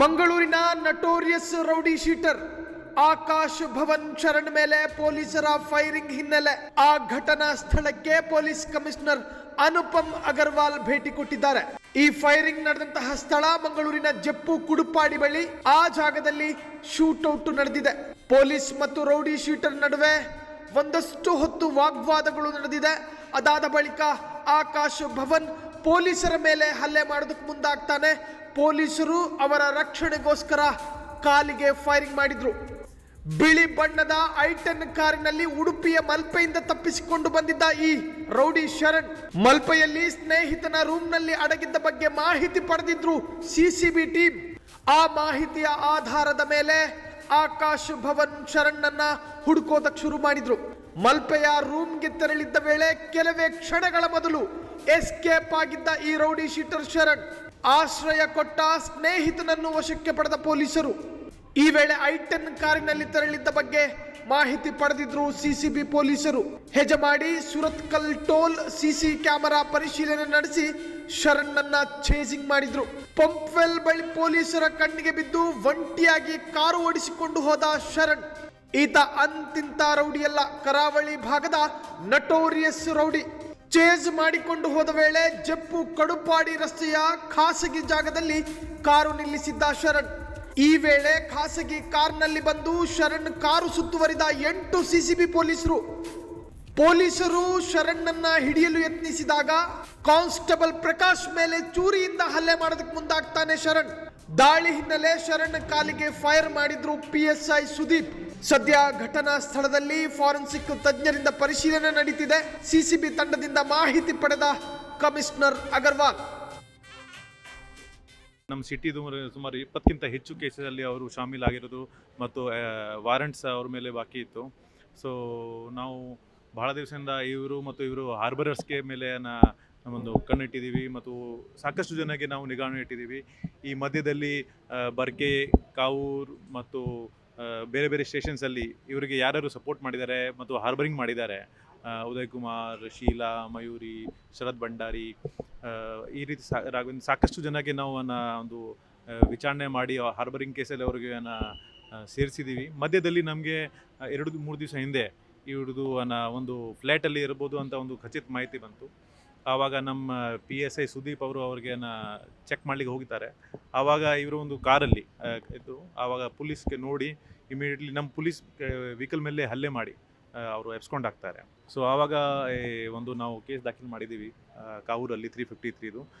ಮಂಗಳೂರಿನ notorious rowdy sheeter Akash Bhavan Sharan ಮೇಲೆ ಪೊಲೀಸರ ಫೈರಿಂಗ್ ಹಿನ್ನೆಲೆ. ಆ ಘಟನಾ ಸ್ಥಳಕ್ಕೆ ಪೊಲೀಸ್ ಕಮಿಷನರ್ ಅನುಪಮ್ ಅಗರ್ವಾಲ್ ಭೇಟಿ ಕೊಟ್ಟಿದ್ದಾರೆ. ಈ ಫೈರಿಂಗ್ ನಡೆದಂತಹ ಸ್ಥಳ ಮಂಗಳೂರಿನ ಜಪ್ಪು ಕುಡುಪಾಡಿ ಬಳಿ ಆ ಜಾಗದಲ್ಲಿ ಶೂಟೌಟ್ ನಡೆದಿದೆ. ಪೊಲೀಸ್ ಮತ್ತು ರೌಡಿ ಶೀಟರ್ ನಡುವೆ ಒಂದಷ್ಟು ಹೊತ್ತು ವಾಗ್ವಾದಗಳು ನಡೆದಿದೆ. ಅದಾದ ಬಳಿಕ ಆಕಾಶ್ ಭವನ್ ಪೊಲೀಸರ ಮೇಲೆ ಹಲ್ಲೆ ಮಾಡೋದಕ್ಕೆ ಮುಂದಾಗ್ತಾನೆ. ಪೊಲೀಸರು ಅವರ ರಕ್ಷಣೆಗೋಸ್ಕರ ಕಾಲಿಗೆ ಫೈರಿಂಗ್ ಮಾಡಿದ್ರು. ಬಿಳಿ ಬಣ್ಣದ ಐಟನ್ ಕಾರಿನಲ್ಲಿ ಉಡುಪಿಯ ಮಲ್ಪೆಯಿಂದ ತಪ್ಪಿಸಿಕೊಂಡು ಬಂದಿದ್ದ ಈ ರೌಡಿ ಶರಣ್ ಮಲ್ಪೆಯಲ್ಲಿ ಸ್ನೇಹಿತನ ರೂಮ್ನಲ್ಲಿ ಅಡಗಿದ್ದ ಬಗ್ಗೆ ಮಾಹಿತಿ ಪಡೆದಿದ್ರು ಸಿಸಿಬಿ ಟೀಮ್. ಆ ಮಾಹಿತಿಯ ಆಧಾರದ ಮೇಲೆ ಆಕಾಶ್ ಭವನ್ ಶರಣ್ಣನ್ನ ಹುಡುಕೋದಕ್ಕೆ ಶುರು ಮಾಡಿದ್ರು. ಮಲ್ಪೆಯ ರೂಮ್ಗೆ ತೆರಳಿದ್ದ ವೇಳೆ ಕೆಲವೇ ಕ್ಷಣಗಳ ಮೊದಲು ಎಸ್ಕೇಪ್ ಆಗಿದ್ದ ಈ ರೌಡಿ ಶೀಟರ್ ಶರಣ್ ಆಶ್ರಯ ಕೊಟ್ಟ ಸ್ನೇಹಿತನನ್ನು ವಶಕ್ಕೆ ಪಡೆದ ಪೊಲೀಸರು. ಈ ವೇಳೆ ಐಟೆನ್ ಕಾರಿನಲ್ಲಿ ತೆರಳಿದ್ದ ಬಗ್ಗೆ ಮಾಹಿತಿ ಪಡೆದಿದ್ರು ಸಿಸಿಬಿ ಪೊಲೀಸರು. Hejamadi Surathkal toll CC camera ಪರಿಶೀಲನೆ ನಡೆಸಿ ಶರಣ್ಣನ್ನ ಚೇಸಿಂಗ್ ಮಾಡಿದ್ರು. ಪಂಪ್ವೆಲ್ ಬಳಿ ಪೊಲೀಸರ ಕಣ್ಣಿಗೆ ಬಿದ್ದು ಒಂಟಿಯಾಗಿ ಕಾರು ಓಡಿಸಿಕೊಂಡು ಹೋದ ಶರಣ್ ಈತ ಅಂತಿಂತ ರೌಡಿಯಲ್ಲ. ಕರಾವಳಿ ಭಾಗದ ನಟೋರಿಯಸ್ ರೌಡಿ. ಚೇಸ್ ಮಾಡಿಕೊಂಡು ಹೋದ ವೇಳೆ ಜಪ್ಪು ಕಡುಪಾಡಿ ರಸ್ತೆಯ ಖಾಸಗಿ ಜಾಗದಲ್ಲಿ ಕಾರು ನಿಲ್ಲಿಸಿದ್ದ ಶರಣ್. ಈ ವೇಳೆ ಖಾಸಗಿ ಕಾರ್ನಲ್ಲಿ ಬಂದು ಶರಣ್ ಕಾರು ಸುತ್ತುವರಿದ ಎಂಟು ಸಿಸಿಬಿ ಪೊಲೀಸರು. ಪೊಲೀಸರು ಶರಣ್ಣನ್ನ ಹಿಡಿಯಲು ಯತ್ನಿಸಿದಾಗ ಕಾನ್ಸ್ಟೇಬಲ್ ಪ್ರಕಾಶ್ ಮೇಲೆ ಚೂರಿಯಿಂದ ಹಲ್ಲೆ ಮಾಡೋದಕ್ಕೆ ಮುಂದಾಗ್ತಾನೆ ಶರಣ್. ದಾಳಿ ಹಿನ್ನೆಲೆ ಶರಣ್ ಕಾಲಿಗೆ ಫೈರ್ ಮಾಡಿದ್ರು ಪಿಎಸ್ಐ ಸುದೀಪ್. ಸದ್ಯ ಘಟನಾ ಸ್ಥಳದಲ್ಲಿ ಫಾರೆನ್ಸಿಕ್ ತಜ್ಞರಿಂದ ಪರಿಶೀಲನೆ ನಡೀತಿದೆ. ಸಿಸಿಬಿ ತಂಡದಿಂದ ಮಾಹಿತಿ ಪಡೆದ ಕಮಿಷನರ್ ಅಗರ್ವಾಲ್. ನಮ್ಮ ಸಿಟಿದು ಸುಮಾರು ಇಪ್ಪತ್ತಕ್ಕಿಂತ ಹೆಚ್ಚು ಕೇಸಲ್ಲಿ ಅವರು ಶಾಮೀಲಾಗಿರೋದು ಮತ್ತು ವಾರಂಟ್ಸ್ ಅವ್ರ ಮೇಲೆ ಬಾಕಿ ಇತ್ತು. ಸೊ ನಾವು ಬಹಳ ದಿವಸದಿಂದ ಇವರು ಮತ್ತು ಇವರು ಹಾರ್ಬರರ್ಸ್ಗೆ ಮೇಲೆ ನಮ್ಮೊಂದು ಕಣ್ಣಿಟ್ಟಿದ್ದೀವಿ ಮತ್ತು ಸಾಕಷ್ಟು ಜನಕ್ಕೆ ನಾವು ನಿಗಾಣ ಇಟ್ಟಿದ್ದೀವಿ. ಈ ಮಧ್ಯದಲ್ಲಿ ಬರ್ಕೆ, ಕಾವೂರ್ ಮತ್ತು ಬೇರೆ ಬೇರೆ ಸ್ಟೇಷನ್ಸಲ್ಲಿ ಇವರಿಗೆ ಯಾರ್ಯಾರು ಸಪೋರ್ಟ್ ಮಾಡಿದ್ದಾರೆ ಮತ್ತು ಹಾರ್ಬರಿಂಗ್ ಮಾಡಿದ್ದಾರೆ ಉದಯ್ ಕುಮಾರ್, ಶೀಲಾ, ಮಯೂರಿ ಶರತ್ ಭಂಡಾರಿ ಈ ರೀತಿ ಸಾ- ರಾಘವೇಂದ್ರ ಸಾಕಷ್ಟು ಜನಕ್ಕೆ ನಾವು ಅನ್ನ ಒಂದು ವಿಚಾರಣೆ ಮಾಡಿ ಹಾರ್ಬರಿಂಗ್ ಕೇಸಲ್ಲಿ ಅವ್ರಿಗೆ ಸೇರಿಸಿದ್ದೀವಿ ಮಧ್ಯದಲ್ಲಿ ನಮಗೆ ಎರಡು, ಮೂರು ದಿವಸ ಹಿಂದೆ ಇವ್ರದ್ದು ಒಂದು ಫ್ಲ್ಯಾಟಲ್ಲಿ ಇರ್ಬೋದು ಅಂತ ಒಂದು ಖಚಿತ ಮಾಹಿತಿ ಬಂತು. ಆವಾಗ ನಮ್ಮ ಪಿ ಎಸ್ ಐ ಸುದೀಪ್ ಅವರು ಅವ್ರಿಗೆ ಚೆಕ್ ಮಾಡ್ಲಿಕ್ಕೆ ಹೋಗಿದ್ದಾರೆ. ಆವಾಗ ಇವರು ಒಂದು ಕಾರಲ್ಲಿ ಇದು ಇದ್ದು ಆವಾಗ ಪೊಲೀಸ್ಗೆ ನೋಡಿ ಇಮಿಡಿಯೇಟ್ಲಿ ನಮ್ಮ ಪೊಲೀಸ್ ವೆಹಿಕಲ್ ಮೇಲೆ ಹಲ್ಲೆ ಮಾಡಿ ಅವರು ಎಬ್ಸ್ಕೊಂಡು ಹಾಕ್ತಾರೆ ಸೊ ಆವಾಗ ಒಂದು ನಾವು ಕೇಸ್ ದಾಖಲು ಮಾಡಿದ್ದೀವಿ ಕಾವೂರಲ್ಲಿ ತ್ರೀ ಫಿಫ್ಟಿ ತ್ರೀದು